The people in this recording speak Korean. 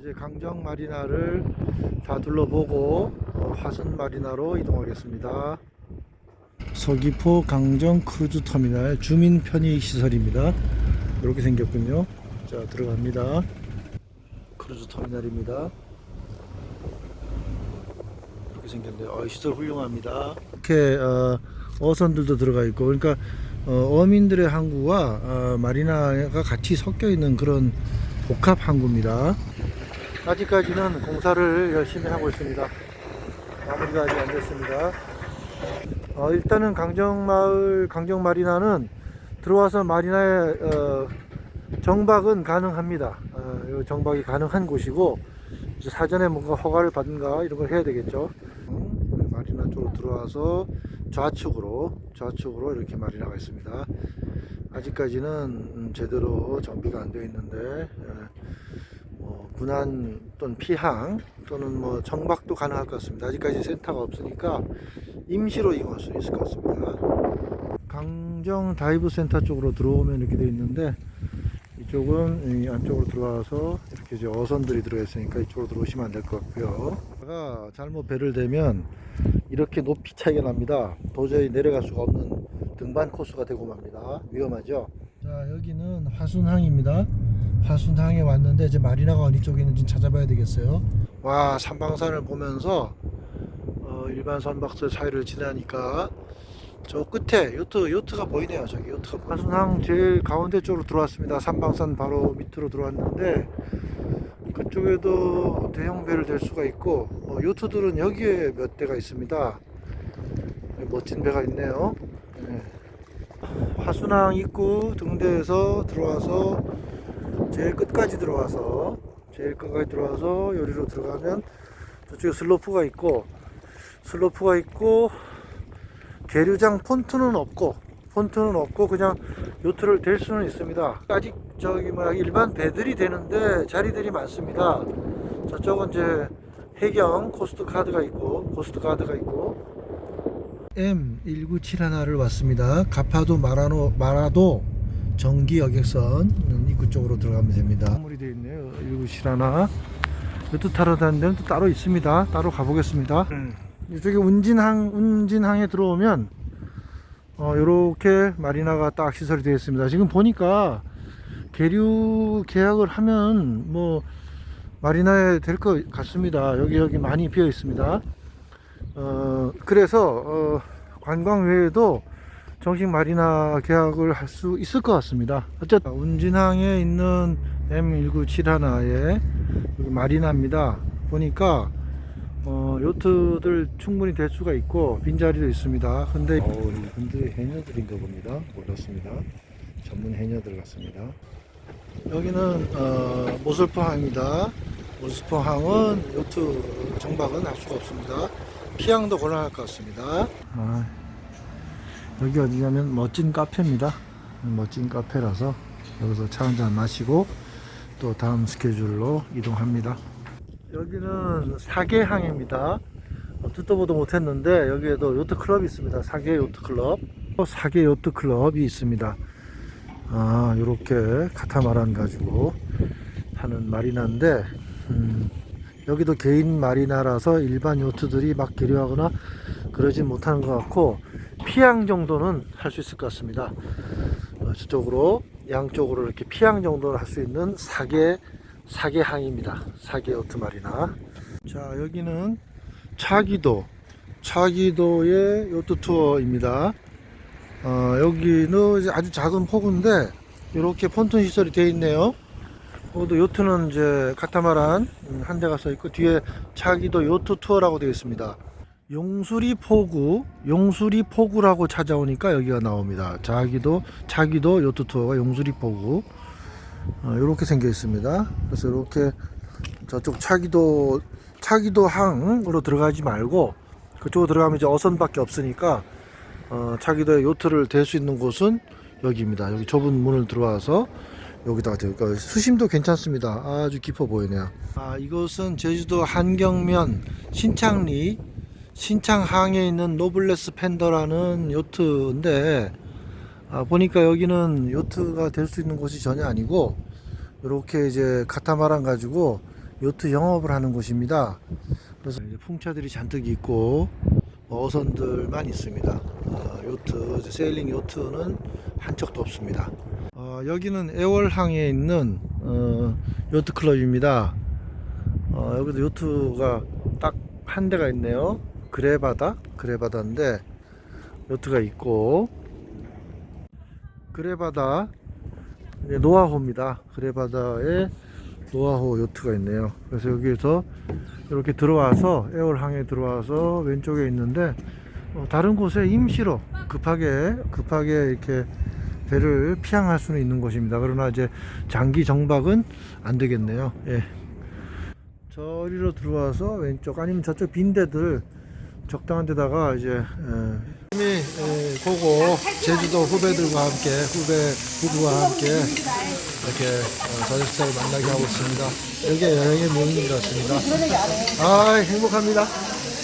이제 강정 마리나를 다 둘러보고 어, 화순 마리나로 이동하겠습니다. 서귀포 강정 크루즈 터미널 주민 편의 시설입니다. 이렇게 생겼군요. 자 들어갑니다. 크루즈 터미널입니다. 이렇게 생겼네요. 어, 시설 훌륭합니다. 이렇게 어, 어선들도 들어가 있고 그러니까 어, 어민들의 항구와 어, 마리나가 같이 섞여 있는 그런 복합 항구입니다. 아직까지는 공사를 열심히 하고 있습니다. 마무리가 아직 안 됐습니다. 어, 일단은 강정마을 강정마리나는 들어와서 마리나에 어, 정박은 가능합니다. 어, 요 정박이 가능한 곳이고 사전에 뭔가 허가를 받은가 이런 걸 해야 되겠죠. 음, 마리나 쪽으로 들어와서 좌측으로 좌측으로 이렇게 마리나가 있습니다. 아직까지는 음, 제대로 정비가 안 되어 있는데 예, 뭐 군안 또는 피항 또는 뭐 정박도 가능할 것 같습니다. 아직까지 센터가 없으니까 임시로 이용할 수 있을 것 같습니다. 강정 다이브 센터 쪽으로 들어오면 이렇게 되어 있는데 이쪽은 이 안쪽으로 들어와서 이렇게 이제 어선들이 들어 있으니까 이쪽으로 들어오시면 안 될 것 같고요. 가 잘못 배를 대면 이렇게 높이 차이가 납니다. 도저히 내려갈 수가 없는 등반 코스가 되고 맙니다. 위험하죠. 자 여기는 화순항입니다. 화순항에 왔는데 이제 마리나가 어디 쪽에 있는지 찾아봐야 되겠어요. 와 산방산을 보면서 어, 일반 선박들 사이를 지나니까 저 끝에 요트 요트가 보이네요. 저기 요트가 보이네요. 화순항 제일 가운데 쪽으로 들어왔습니다. 산방산 바로 밑으로 들어왔는데 그쪽에도 대형 배를 댈 수가 있고 어, 요트들은 여기에 몇 대가 있습니다. 멋진 배가 있네요. 네. 화순항 입구 등대에서 들어와서 제일 끝까지 들어와서 제일 끝까지 들어와서 여기로 들어가면 저쪽에 슬로프가 있고 슬로프가 있고 계류장 폰트는 없고 폰트는 없고 그냥 요트를 댈 수는 있습니다. 아직 저기 뭐야 일반 배들이 되는데 자리들이 많습니다. 저쪽은 이제 해경 코스트 카드가 있고 코스트 카드가 있고 M1971를 왔습니다. 가파도 마라노 마라도 정기 여객선 입구 쪽으로 들어가면 됩니다. 건물이 되어 있네요. 1971. 요트 타러 다니는 데는 또 따로 있습니다. 따로 가보겠습니다. 이쪽에 운진항 운진항에 들어오면 어, 요렇게 마리나가 딱 시설이 되어 있습니다. 지금 보니까 계류 계약을 하면 뭐 마리나에 될 것 같습니다. 여기 여기 많이 비어 있습니다. 어, 그래서 어, 관광 외에도 정식 마리나 계약을 할 수 있을 것 같습니다. 어쨌든 운진항에 있는 M1971의 마리나입니다. 보니까 어, 요트들 충분히 될 수가 있고 빈자리도 있습니다. 근데 어, 이분들이 해녀들인가 봅니다. 몰랐습니다. 전문 해녀들 같습니다. 여기는 어, 모슬포항입니다. 모슬포항은 요트 정박은 할 수가 없습니다. 피항도 곤란할 것 같습니다. 아, 여기 어디냐면 멋진 카페입니다. 멋진 카페라서 여기서 차 한잔 마시고 또 다음 스케줄로 이동합니다. 여기는 사계항입니다. 어, 듣도 보도 못했는데 여기에도 요트 클럽이 있습니다. 사계 요트 클럽. 또 사계 요트 클럽이 있습니다. 아, 요렇게 카타마란 가지고 하는 마리나인데 음, 여기도 개인 마리나라서 일반 요트들이 막 계류하거나 그러진 못하는 것 같고 피항 정도는 할 수 있을 것 같습니다. 어, 저쪽으로 양쪽으로 이렇게 피항 정도를 할수 있는 사계 사계 항입니다. 사계 요트 마리나. 자 여기는 차기도 차기도의 요트 투어입니다. 어, 여기는 아주 작은 포구인데 이렇게 폰톤 시설이 되어 있네요. 모두 요트는 이제 카타마란 음, 한 대가 써 있고 뒤에 차기도 요트 투어라고 되어 있습니다. 용수리 포구, 용수리 포구라고 찾아오니까 여기가 나옵니다. 자기도 차기도 요트 투어가 용수리 포구 어, 이렇게 생겨 있습니다. 그래서 이렇게 저쪽 차기도 차기도 항으로 들어가지 말고 그쪽으로 들어가면 이제 어선밖에 없으니까 어, 차기도에 요트를 댈 수 있는 곳은 여기입니다. 여기 좁은 문을 들어와서 여기다가 그러니까 수심도 괜찮습니다. 아주 깊어 보이네요. 아, 이곳은 제주도 한경면 신창리 신창항에 있는 노블레스 팬더라는 요트인데 아, 보니까 여기는 요트가 될 수 있는 곳이 전혀 아니고 이렇게 이제 카타마란 가지고 요트 영업을 하는 곳입니다. 그래서 이제 풍차들이 잔뜩 있고 어선들만 있습니다. 어, 요트 세일링 요트는 한 척도 없습니다. 어, 여기는 애월항에 있는 어, 요트 클럽입니다. 어, 여기도 요트가 딱 한 대가 있네요. 그레바다, 그레바다인데 요트가 있고 그레바다 노아호입니다. 그레바다에 노아호 요트가 있네요. 그래서 여기에서 이렇게 들어와서 에어홀항에 들어와서 왼쪽에 있는데 어, 다른 곳에 임시로 급하게 급하게 이렇게 배를 피항할 수는 있는 곳입니다. 그러나 이제 장기 정박은 안 되겠네요. 예. 저리로 들어와서 왼쪽 아니면 저쪽 빈대들 적당한 데다가 이제 에, 이미 에, 보고 제주도 후배들과 함께 후배 부부와 함께 이렇게 어, 자격자를 만나게 하고 있습니다. 여기가 여행의 묘미인 것 같습니다. 아 행복합니다.